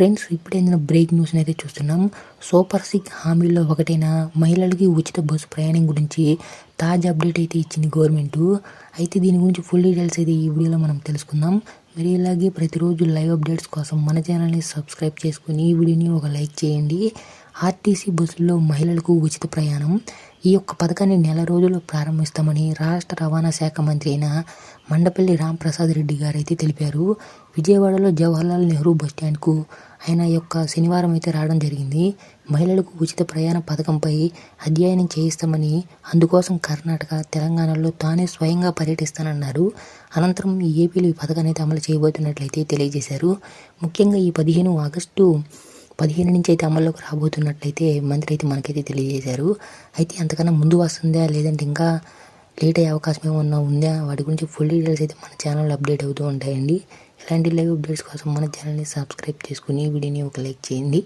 Friends ఇప్పుడైన break న్యూస్ని అయితే చూస్తున్నాం. సూపర్ సిక్ హామీల్లో ఒకటైన మహిళలకి ఉచిత బస్సు ప్రయాణం గురించి తాజా అప్డేట్ అయితే ఇచ్చింది గవర్నమెంట్. అయితే దీని గురించి ఫుల్ డీటెయిల్స్ అయితే ఈ వీడియోలో మనం తెలుసుకుందాం. మరి ఇలాగే ప్రతిరోజు లైవ్ అప్డేట్స్ కోసం మన ఛానల్ని సబ్స్క్రైబ్ చేసుకుని ఈ వీడియోని ఒక లైక్ చేయండి. ఆర్టీసీ బస్సుల్లో మహిళలకు ఉచిత ప్రయాణం. ఈ యొక్క పథకాన్ని నెల రోజుల్లో ప్రారంభిస్తామని రాష్ట్ర రవాణా శాఖ మంత్రి అయిన మండపల్లి రాంప్రసాద్ రెడ్డి గారు అయితే తెలిపారు. విజయవాడలో జవహర్లాల్ నెహ్రూ బస్టాండ్కు ఆయన యొక్క శనివారం అయితే రావడం జరిగింది. మహిళలకు ఉచిత ప్రయాణ పథకంపై అధ్యయనం చేయిస్తామని అందుకోసం కర్ణాటక తెలంగాణలో తానే స్వయంగా పర్యటిస్తానన్నారు. అనంతరం ఈ ఏపీలో ఈ పథకాన్ని అయితే అమలు చేయబోతున్నట్లయితే తెలియజేశారు. ముఖ్యంగా ఈ పదిహేను ఆగస్టు పదిహేను నుంచి అయితే అమల్లోకి రాబోతున్నట్లయితే మంత్రి అయితే మనకైతే తెలియజేశారు. అయితే అంతకన్నా ముందు వస్తుందా? లేదంటే ఇంకా లేట్ అయ్యే అవకాశం ఏమన్నా ఉందా? వాటి గురించి ఫుల్ డీటెయిల్స్ అయితే మన ఛానల్ అప్డేట్ అవుతూ ఉంటాయండి. ఇలాంటి లైవ్ అప్డేట్స్ కోసం మన ఛానల్ని సబ్స్క్రైబ్ చేసుకుని వీడియోని ఒక లైక్ చేయండి.